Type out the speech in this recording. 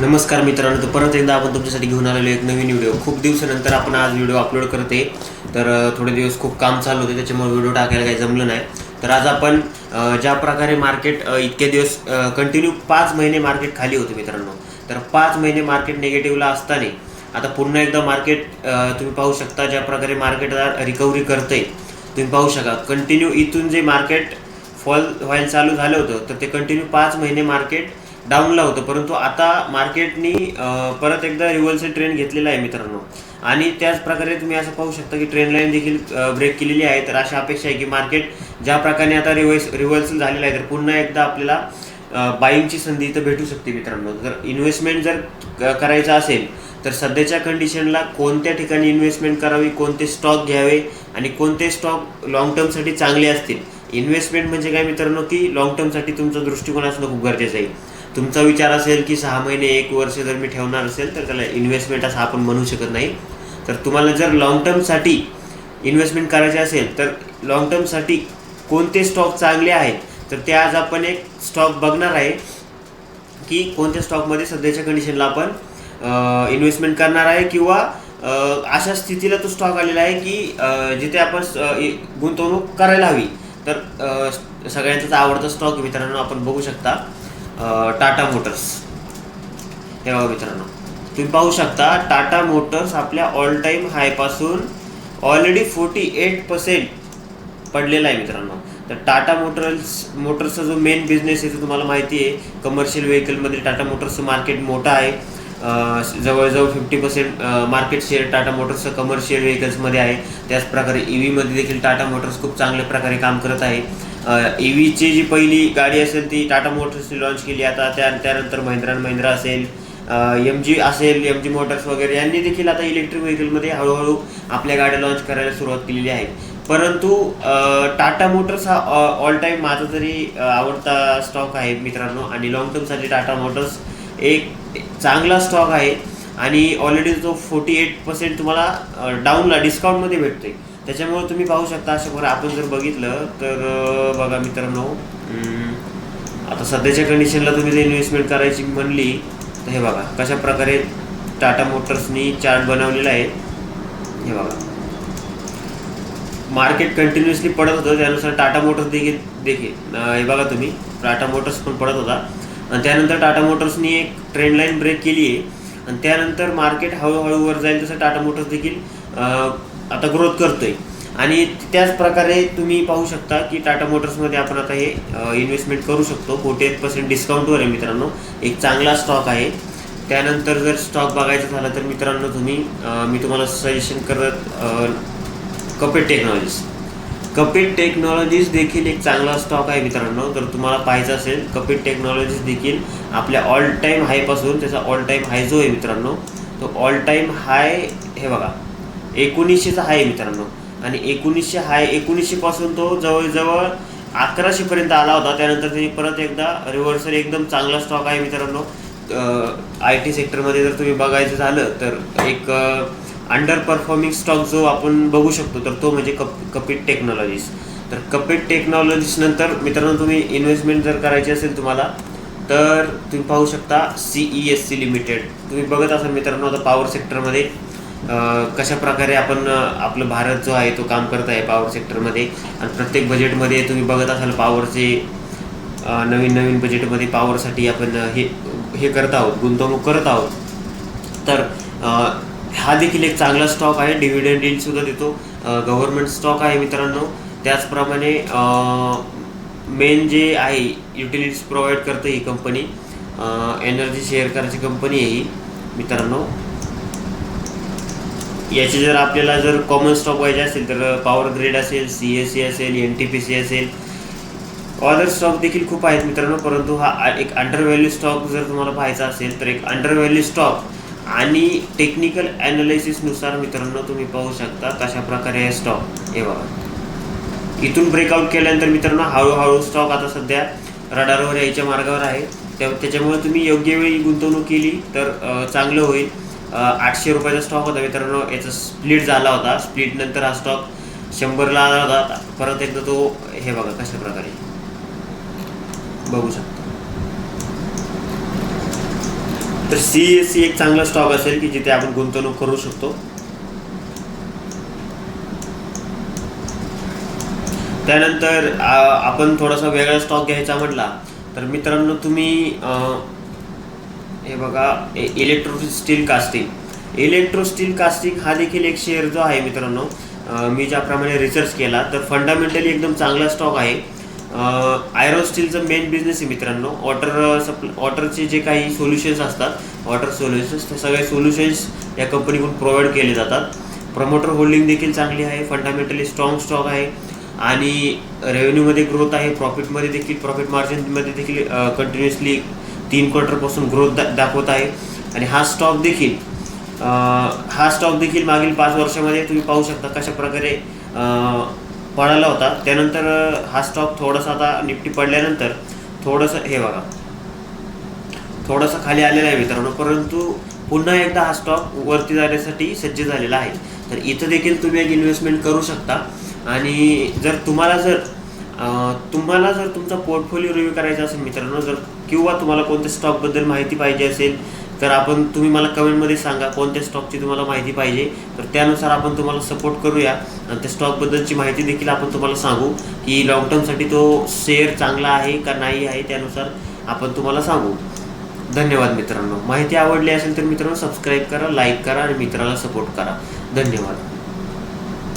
नमस्कार मित्रांनो तर परत एकदा आपण तुमच्यासाठी घेऊन आलेलो एक नवीन व्हिडिओ खूप दिवसानंतर आपण आज व्हिडिओ अपलोड करते तर थोडे दिवस खूप काम चालू होते त्याच्यामुळे व्हिडिओ टाकायला काही जमलं नाही. तर आज आपण ज्या प्रकारे मार्केट इतके दिवस कंटिन्यू पाच महिने मार्केट खाली होते मित्रांनो. तर पाच महिने मार्केट निगेटिव्हला असताना आता पुन्हा एकदा मार्केट तुम्ही पाहू शकता ज्या प्रकारे मार्केट रिकव्हरी करते तुम्ही पाहू शका कंटिन्यू इथून जे मार्केट फॉल व्हायला चालू झालं होतं तर ते कंटिन्यू पाच महिने मार्केट डाऊनला होतं. परंतु आता मार्केटनी परत एकदा रिव्हर्सल ट्रेंड घेतलेला आहे मित्रांनो. आणि त्याच प्रकारे तुम्ही असं पाहू शकता की ट्रेंड लाईन देखील ब्रेक केलेली आहे. तर अशा अपेक्षा आहे की मार्केट ज्या प्रकारे आता रिव्हर्स रिव्हर्सल झालेलं आहे तर पुन्हा एकदा आपल्याला बाईंगची संधी इथं भेटू शकते मित्रांनो. जर इन्व्हेस्टमेंट जर क- करायचं असेल तर सध्याच्या कंडिशनला कोणत्या ठिकाणी इन्व्हेस्टमेंट करावी कोणते स्टॉक घ्यावे आणि कोणते स्टॉक लॉंग टर्मसाठी चांगले असतील? इन्व्हेस्टमेंट म्हणजे काय मित्रांनो? की लॉंग टर्मसाठी तुमचा दृष्टिकोन असणं खूप गरजेचं आहे. तुमचा विचार असेल की सहा महिने एक वर्ष जर मी ठेवणार असेल तर त्याला इन्व्हेस्टमेंट असं आपण म्हणू शकत नाही. तर तुम्हाला जर लॉंग टर्मसाठी इन्व्हेस्टमेंट करायचे असेल तर लॉंग टर्मसाठी कोणते स्टॉक चांगले आहेत? तर ते आज आपण एक स्टॉक बघणार आहे की कोणत्या स्टॉकमध्ये सध्याच्या कंडिशनला आपण इन्व्हेस्टमेंट करणार आहे किंवा अशा स्थितीला तो स्टॉक आलेला आहे की जिथे आपण गुंतवणूक करायला हवी. तर सगळ्यांचाच आवडता स्टॉक मित्रांनो आपण बघू शकता. टाटा मोटर्स. हे बघा मित्रांनो. तुम्ही पाहू शकता टाटा मोटर्स आपल्या ऑल टाईम हायपासून ऑलरेडी फोर्टी एट पर्सेंट पडलेला आहे मित्रांनो. तर टाटा मोटर्स मोटर्सचा जो मेन बिझनेस आहे तो तुम्हाला माहिती आहे. कमर्शियल व्हेकलमध्ये टाटा मोटर्सचं मार्केट मोठं आहे. जवळजवळ fifty percent market share Tata मोटर्सचं commercial व्हेकल्समध्ये आहे. त्याचप्रकारे ई व्हीमध्ये देखील टाटा मोटर्स खूप चांगल्या प्रकारे काम करत आहे. ई व्हीची जी पहिली गाडी असेल ती टाटा मोटर्सने लॉन्च केली. आता त्या त्यानंतर महिंद्रा अँड महिंद्रा असेल. एम जी असेल एम जी मोटर्स वगैरे यांनी देखील आता इलेक्ट्रिक व्हेकलमध्ये हळूहळू आपल्या गाड्या लॉन्च करायला सुरुवात केलेली आहे. परंतु टाटा मोटर्स हा ऑल टाईम माझा तरी आवडता स्टॉक आहे मित्रांनो. आणि लॉंग टर्मसाठी टाटा मोटर्स एक चांगला स्टॉक आहे. आणि ऑलरेडी तो फोर्टी एट पर्सेंट तुम्हाला डाऊनला डिस्काउंटमध्ये भेटतोय. त्याच्यामुळे तुम्ही पाहू शकता अशा बरं आपण जर बघितलं तर बघा मित्रांनो आता सध्याच्या कंडिशनला तुम्ही जर इन्व्हेस्टमेंट करायची म्हणली तर हे बघा कशा प्रकारे टाटा मोटर्सनी चार्ट बनवलेला आहे हे बघा. मार्केट कंटिन्युअसली पडत होतं त्यानुसार टाटा मोटर्स देखील देखील हे बघा तुम्ही टाटा मोटर्स पण पडत होता. आणि त्यानंतर टाटा मोटर्सनी एक ट्रेंड लाईन ब्रेक केली आहे. आणि त्यानंतर मार्केट हळूहळू वर जाईल तसं टाटा मोटर्स देखील आता ग्रोथ करतोय. आणि त्याच प्रकारे तुम्ही पाहू शकता की टाटा मोटर्समध्ये आपण आता हे इन्व्हेस्टमेंट करू शकतो. फोर्टी एट पर्सेंट डिस्काउंटवर आहे मित्रांनो. एक चांगला स्टॉक आहे. त्यानंतर जर स्टॉक बघायचं झालं तर मित्रांनो तुम्ही मी तुम्हाला सजेशन करत कपेट टेक्नॉलॉजीज कपेट टेक्नॉलॉजीज देखील एक चांगला स्टॉक आहे मित्रांनो. जर तुम्हाला पाहायचं असेल कपेट टेक्नॉलॉजीज देखील आपल्या ऑल टाईम हायपासून त्याचा ऑल टाईम हाय जो आहे मित्रांनो तो ऑल टाईम हाय हे बघा एकोणीसशेचा हाय आहे मित्रांनो. आणि एकोणीसशे हाय एकोणीसशेपासून तो जवळजवळ अकराशेपर्यंत आला होता. त्यानंतर त्यांनी परत एकदा रिव्हर्सल एकदम चांगला स्टॉक आहे मित्रांनो. आय टी सेक्टरमध्ये जर तुम्ही बघायचं झालं तर एक अंडर परफॉर्मिंग स्टॉक जो आपण बघू शकतो तर तो म्हणजे कप कपिट टेक्नॉलॉजीज तर कपिट टेक्नॉलॉजीज नंतर मित्रांनो तुम्ही इन्व्हेस्टमेंट जर करायची असेल तुम्हाला तर तुम्ही पाहू शकता C E S C Limited तुम्ही बघत असाल मित्रांनो आता पॉवर सेक्टरमध्ये कशा प्रकारे आपण आपलं भारत जो आहे तो काम करत आहे पॉवर सेक्टरमध्ये आणि प्रत्येक बजेटमध्ये तुम्ही बघत असाल पॉवरचे नवीन नवीन बजेटमध्ये पॉवरसाठी आपण हे हे करत आहोत गुंतवणूक करत आहोत. तर हा देखील एक चांगला स्टॉक आहे डिव्हिडंड डील सुद्धा देतो गव्हर्नमेंट स्टॉक आहे मित्रांनो. त्याचप्रमाणे मेन जे आहे युटिलिटीज प्रोव्हाइड करते ही कंपनी एनर्जी शेअर करायची कंपनी आहे ही मित्रांनो. याचे जर आपल्याला जर कॉमन स्टॉक पाहिजे असेल तर पॉवर ग्रेड असेल सी एस सी असेल एन टी पी सी असेल ऑदर स्टॉक देखील खूप आहेत मित्रांनो. परंतु हा एक अंडर व्हॅल्यू स्टॉक जर तुम्हाला पाहायचा असेल तर एक अंडर व्हॅल्यू स्टॉक आणि टेक्निकल ॲनालिसिसनुसार मित्रांनो तुम्ही पाहू शकता कशा प्रकारे हे स्टॉक हे बघा. इथून ब्रेकआउट केल्यानंतर मित्रांनो हळूहळू स्टॉक आता सध्या रडारवर यायच्या मार्गावर आहे. त्या त्याच्यामुळे तुम्ही योग्य वेळी गुंतवणूक केली तर चांगलं होईल. आठशे रुपयाचा स्टॉक होता मित्रांनो. याचा स्प्लिट झाला होता. स्प्लिट नंतर हा स्टॉक शंभरला आला होता. परत एकदा तो हे बघा कशा प्रकारे. बघू शकता. तर सी एस सी एक चांगला स्टॉक असेल की जिथे आपण गुंतवणूक करू शकतो. त्यानंतर आपण थोडासा वेगळा स्टॉक घ्यायचा म्हटला. तर मित्रांनो तुम्ही हे बघा Electro Steel Casting Electro Steel Casting हा देखील एक शेअर जो आहे मित्रांनो मी ज्याप्रमाणे रिसर्च केला तर फंडामेंटली एकदम चांगला स्टॉक आहे. आयरन स्टीलचं मेन बिझनेस आहे मित्रांनो. वॉटर सप्ल वॉटरचे जे काही सोल्युशन्स असतात वॉटर सोल्युशन्स ते सगळे सोल्युशन्स या कंपनीकडून प्रोव्हाइड केले जातात. प्रमोटर होल्डिंग देखील चांगली आहे फंडामेंटली स्ट्रॉंग स्टॉक आहे. आणि रेव्हेन्यूमध्ये ग्रोथ आहे प्रॉफिटमध्ये देखील प्रॉफिट मार्जिनमध्ये देखील कंटिन्युअसली तीन क्वार्टरपासून ग्रोथ दा दाखवत आहे. आणि हा स्टॉक देखील हा स्टॉक देखील मागील पाच वर्षामध्ये तुम्ही पाहू शकता कशा प्रकारे अं, होता. त्यानंतर हा स्टॉक थोडासा आता निफ्टी पडल्यानंतर थोडंसं हे बघा थोडासा खाली आलेला आहे मित्रांनो. परंतु पुन्हा एकदा हा स्टॉक वरती जाण्यासाठी सज्ज झालेला आहे. तर इथं देखील तुम्ही एक इन्व्हेस्टमेंट करू शकता. आणि जर तुम्हाला जर तुम्हाला जर तुमचा पोर्टफोलिओ रिव्ह्यू करायचा असेल मित्रांनो जर किंवा तुम्हाला कोणत्या स्टॉकबद्दल माहिती पाहिजे असेल तर आपण तुम्ही मला कमेंटमध्ये सांगा कोणत्या स्टॉकची तुम्हाला माहिती पाहिजे. तर त्यानुसार आपण तुम्हाला सपोर्ट करूया. आणि त्या स्टॉकबद्दलची माहिती देखील आपण तुम्हाला सांगू की लॉंग टर्मसाठी तो शेअर चांगला आहे का नाही आहे त्यानुसार आपण तुम्हाला सांगू. धन्यवाद मित्रांनो. माहिती आवडली असेल तर मित्रांनो सबस्क्राईब करा लाईक करा आणि मित्राला सपोर्ट करा. धन्यवाद.